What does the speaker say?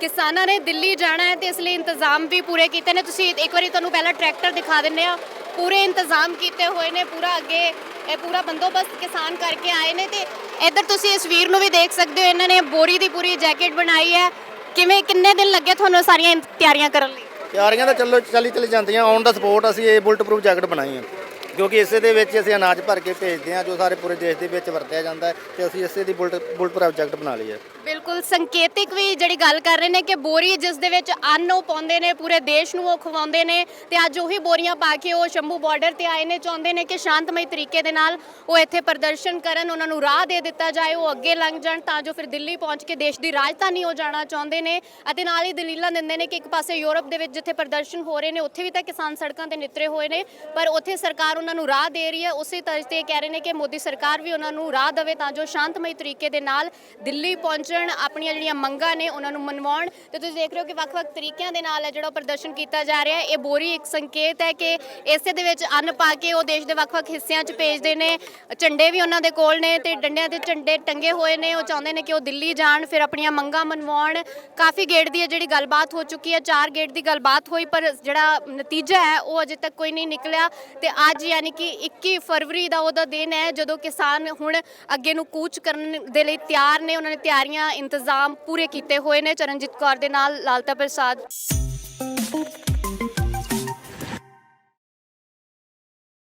ਕਿਸਾਨਾਂ ਨੇ ਦਿੱਲੀ ਜਾਣਾ ਹੈ ਤੇ ਇਸ ਲਈ ਇੰਤਜ਼ਾਮ ਵੀ ਪੂਰੇ ਕੀਤੇ ਨੇ। ਤੁਸੀਂ ਇੱਕ ਵਾਰੀ ਤੁਹਾਨੂੰ ਪਹਿਲਾਂ ਟਰੈਕਟਰ ਦਿਖਾ ਦਿੰਨੇ ਆ ਪੂਰੇ ਇੰਤਜ਼ਾਮ ਕੀਤੇ ਹੋਏ ਨੇ, ਪੂਰਾ ਅੱਗੇ, ਇਹ ਪੂਰਾ ਬੰਦੋਬਸਤ ਕਿਸਾਨ ਕਰਕੇ ਆਏ ਨੇ ਤੇ ਇੱਧਰ ਤੁਸੀਂ ਇਸ ਵੀਰ ਨੂੰ ਵੀ ਦੇਖ ਸਕਦੇ ਹੋ, ਇਹਨਾਂ ਨੇ ਬੋਰੀ ਦੀ ਪੂਰੀ ਜੈਕਟ ਬਣਾਈ ਹੈ। ਕਿਵੇਂ, ਕਿੰਨੇ ਦਿਨ ਲੱਗੇ ਤੁਹਾਨੂੰ ਸਾਰੀਆਂ ਇਨ- ਤਿਆਰੀਆਂ ਕਰਨ ਲਈ? ਤਿਆਰੀਆਂ ਤਾਂ ਚੱਲੋ, ਚੱਲੀ ਚੱਲੀ ਜਾਂਦੀਆਂ। ਔਨ ਦਾ ਸਪੋਰਟ ਅਸੀਂ ਇਹ ਬੁਲਟ ਪ੍ਰੂਫ ਜੈਕਟ ਬਣਾਈ ਹੈ। ਕਿਉਂਕਿ ਇਸੇ ਦੇ ਵਿੱਚ ਅਸੀਂ ਅਨਾਜ ਭਰ ਕੇ ਭੇਜਦੇ ਹਾਂ, ਜੋ ਸਾਰੇ ਪੂਰੇ ਦੇਸ਼ ਦੇ ਵਿੱਚ ਵਰਤਿਆ ਜਾਂਦਾ ਹੈ ਤੇ ਅਸੀਂ ਇਸੇ ਦੀ ਬੁਲਟ ਬੁਲਟ ਪ੍ਰੂਫ ਜੈਕਟ ਬਣਾ ਲਈ ਹੈ। ਬਿਲਕੁਲ ਸੰਕੇਤਿਕ ਵੀ ਜਿਹੜੀ ਗੱਲ ਕਰ ਰਹੇ ਨੇ ਕਿ ਬੋਰੀ ਜਿਸ ਦੇ ਵਿੱਚ ਅੰਨ ਉਹ ਪਾਉਂਦੇ ਨੇ, ਪੂਰੇ ਦੇਸ਼ ਨੂੰ ਉਹ ਖਵਾਉਂਦੇ ਨੇ ਤੇ ਅੱਜ ਉਹੀ ਬੋਰੀਆਂ ਪਾ ਕੇ ਉਹ ਸ਼ੰਭੂ ਬਾਰਡਰ ਤੇ ਆਏ ਨੇ, ਚਾਹੁੰਦੇ ਨੇ ਕਿ ਸ਼ਾਂਤਮਈ ਤਰੀਕੇ ਦੇ ਨਾਲ ਉਹ ਇੱਥੇ ਪ੍ਰਦਰਸ਼ਨ ਕਰਨ, ਉਹਨਾਂ ਨੂੰ ਰਾਹ ਦੇ ਦਿੱਤਾ ਜਾਏ, ਉਹ ਅੱਗੇ ਲੰਘ ਜਾਣ ਤਾਂ ਜੋ ਫਿਰ ਦਿੱਲੀ ਪਹੁੰਚ ਕੇ ਦੇਸ਼ ਦੀ ਰਾਜਧਾਨੀ ਹੋ ਜਾਣਾ ਚਾਹੁੰਦੇ ਨੇ ਅਤੇ ਨਾਲ ਹੀ ਦਲੀਲਾਂ ਦਿੰਦੇ ਨੇ ਕਿ ਇੱਕ ਪਾਸੇ ਯੂਰਪ ਦੇ ਵਿੱਚ ਜਿੱਥੇ ਪ੍ਰਦਰਸ਼ਨ ਹੋ ਰਹੇ ਨੇ, ਉੱਥੇ ਵੀ ਤਾਂ ਕਿਸਾਨ ਸੜਕਾਂ ਤੇ ਨਿਤਰੇ ਹੋਏ ਨੇ, ਪਰ ਉੱਥੇ ਸਰਕਾਰ ਉਹਨਾਂ ਨੂੰ ਰਾਹ ਦੇ ਰਹੀ ਹੈ, ਉਸੇ ਤਰ੍ਹਾਂ ਤੇ ਇਹ ਕਹਿ ਰਹੇ ਨੇ ਕਿ ਮੋਦੀ ਸਰਕਾਰ ਵੀ ਉਹਨਾਂ ਨੂੰ ਰਾਹ ਦੇਵੇ ਤਾਂ ਜੋ ਸ਼ਾਂਤਮਈ ਤਰੀਕੇ ਦੇ ਨਾਲ ਦਿੱਲੀ ਪਹੁੰਚਣ ਆਪਣੀਆਂ ਜਿਹੜੀਆਂ ਮੰਗਾਂ ਨੇ ਉਹਨਾਂ ਨੂੰ ਮਨਵਾਉਣ। ਤੇ ਤੁਸੀਂ ਦੇਖ ਰਹੇ ਹੋ ਕਿ ਵੱਖ-ਵੱਖ ਤਰੀਕਿਆਂ ਦੇ ਨਾਲ ਹੈ ਜਿਹੜਾ ਉਹ ਪ੍ਰਦਰਸ਼ਨ ਕੀਤਾ ਜਾ ਰਿਹਾ ਹੈ ਇਹ ਬੋਰੀ ਇੱਕ ਸੰਕੇਤ ਹੈ ਕਿ ਇਸੇ ਦੇ ਵਿੱਚ ਅੰਨ ਪਾ ਕੇ ਉਹ ਦੇਸ਼ ਦੇ ਵੱਖ-ਵੱਖ ਹਿੱਸਿਆਂ 'ਚ ਭੇਜਦੇ ਨੇ। ਝੰਡੇ ਵੀ ਉਹਨਾਂ ਦੇ ਕੋਲ ਨੇ ਤੇ ਡੰਡਿਆਂ ਤੇ ਝੰਡੇ ਟੰਗੇ ਹੋਏ ਨੇ। ਉਹ ਚਾਹੁੰਦੇ ਨੇ ਕਿ ਉਹ ਦਿੱਲੀ ਜਾਣ, ਫਿਰ ਆਪਣੀਆਂ ਮੰਗਾਂ ਮਨਵਾਉਣ। ਕਾਫੀ ਗੇਟ ਦੀ ਹੈ ਜਿਹੜੀ ਗੱਲਬਾਤ ਹੋ ਚੁੱਕੀ ਹੈ, ਚਾਰ ਗੇਟ ਦੀ ਗੱਲਬਾਤ ਹੋਈ, ਪਰ ਜਿਹੜਾ ਨਤੀਜਾ ਹੈ, ਉਹ ਅਜੇ ਤੱਕ ਕੋਈ ਨਹੀਂ ਨਿਕਲਿਆ। ਤੇ ਅੱਜ ਯਾਨੀ ਕਿ 21 ਫਰਵਰੀ ਦਾ ਉਹਦਾ ਦਿਨ ਹੈ, ਜਦੋਂ ਕਿਸਾਨ ਹੁਣ ਅੱਗੇ ਨੂੰ ਕੂਚ ਕਰਨ ਦੇ ਲਈ ਤਿਆਰ ਨੇ। ਉਹਨਾਂ ਨੇ ਤਿਆਰੀਆਂ ਇੰਤਜ਼ਾਮ ਪੂਰੇ ਕੀਤੇ ਹੋਏ ਨੇ ਚਰਨਜੀਤ ਕੌਰ ਦੇ ਨਾਲ ਲਾਲਤਾ ਪ੍ਰਸਾਦ।